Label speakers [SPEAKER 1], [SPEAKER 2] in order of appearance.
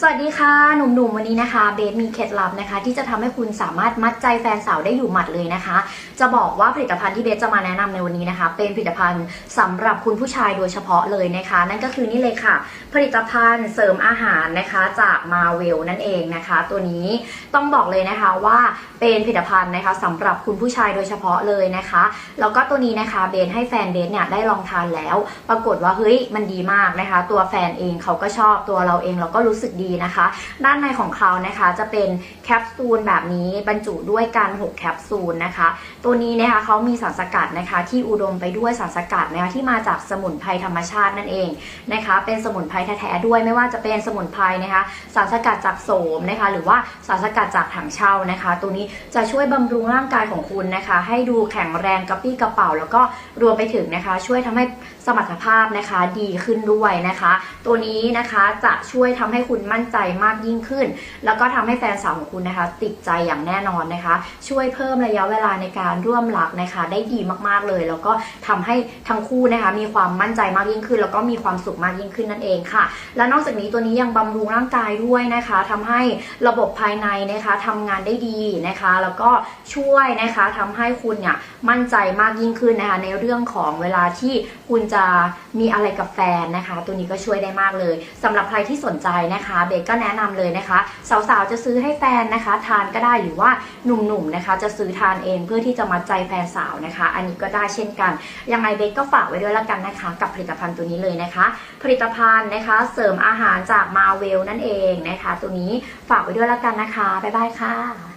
[SPEAKER 1] สวัสดีค่ะ หนุ่มๆวันนี้นะคะ เบสมีเคล็ดลับนะคะ ที่จะทำให้คุณสามารถมัดใจแฟนสาวได้อยู่หมัดเลยนะคะ จะบอกว่าผลิตภัณฑ์ที่เบสจะมาแนะนำในวันนี้นะคะ เป็นผลิตภัณฑ์สำหรับคุณผู้ชายโดยเฉพาะเลยนะคะ นั่นก็คือนี่เลยค่ะ ผลิตภัณฑ์เสริมอาหารนะคะจากมาเวลนั่นเองนะคะ ตัวนี้ต้องบอกเลยนะคะว่าเป็นผลิตภัณฑ์นะคะสำหรับคุณผู้ชายโดยเฉพาะเลยนะคะแล้วก็ตัวนี้นะคะเบสให้แฟนเบสเนี่ยได้ลองทานแล้ว ปรากฏว่าเฮ้ยมันดีมากนะคะ ตัวแฟนเองเขาก็ชอบตัวเราเองเราก็รู้สึกดีนะคะ ด้านในของเขานะคะจะเป็นแคปซูลแบบนี้บรรจุด้วยกัน 6 แคปซูลนะคะ ตัวนี้นะคะเขามีสารสกัดนะคะ ที่อุดมไปด้วยสารสกัดนะคะที่มาจากสมุนไพรธรรมชาตินั่นเองนะคะ เป็นสมุนไพรแท้ๆด้วยไม่ว่าจะเป็นสมุนไพรนะคะ สารสกัดจากโสมนะคะ หรือว่าสารสกัดจากถังเช่านะคะ ตัวนี้จะช่วยบำรุงร่างกายของคุณนะคะ ให้ดูแข็งแรงกระปรี้กระเป๋า แล้วก็รวมไปถึงนะคะ ช่วยทำให้สมรรถภาพนะคะดีขึ้นด้วยนะคะ ตัวนี้นะคะจะช่วยทำให้คุณมั่นใจมากยิ่งขึ้น แล้วก็ทำให้แฟนสาวของคุณนะคะ ติดใจอย่างแน่นอนนะคะ ช่วยเพิ่มระยะเวลาในการร่วมรักนะคะ ได้ดีมากๆเลย แล้วก็ทำให้ทั้งคู่นะคะ มีความมั่นใจมากยิ่งขึ้น แล้วก็มีความสุขมากยิ่งขึ้นนั่นเองค่ะ และนอกจากนี้ตัวนี้ยังบำรุงร่างกายด้วยนะคะทำให้ระบบภายในนะคะทำงานได้ดีนะคะ แล้วก็ช่วยนะคะทำให้คุณเนี่ยมั่นใจมากยิ่งขึ้นนะคะ ในเรื่องของเวลาที่คุณจะมีอะไรกับแฟนนะคะ ตัวนี้ก็ช่วยได้มากเลยสำหรับใครที่สนใจนะคะเบสก็แนะนำเลยนะคะ สาวๆจะซื้อให้แฟนนะคะ ทานก็ได้หรือว่าหนุ่มๆนะคะ จะซื้อทานเองเพื่อที่จะมัดใจแฟนสาวนะคะ อันนี้ก็ได้เช่นกัน ยังไงเบสก็ฝากไว้ด้วยละกันนะคะ กับผลิตภัณฑ์ตัวนี้เลยนะคะ ผลิตภัณฑ์นะคะเสริมอาหารจากมาเวลนั่นเองนะคะ ตัวนี้ฝากไว้ด้วยละกันนะคะบ๊ายบายค่ะ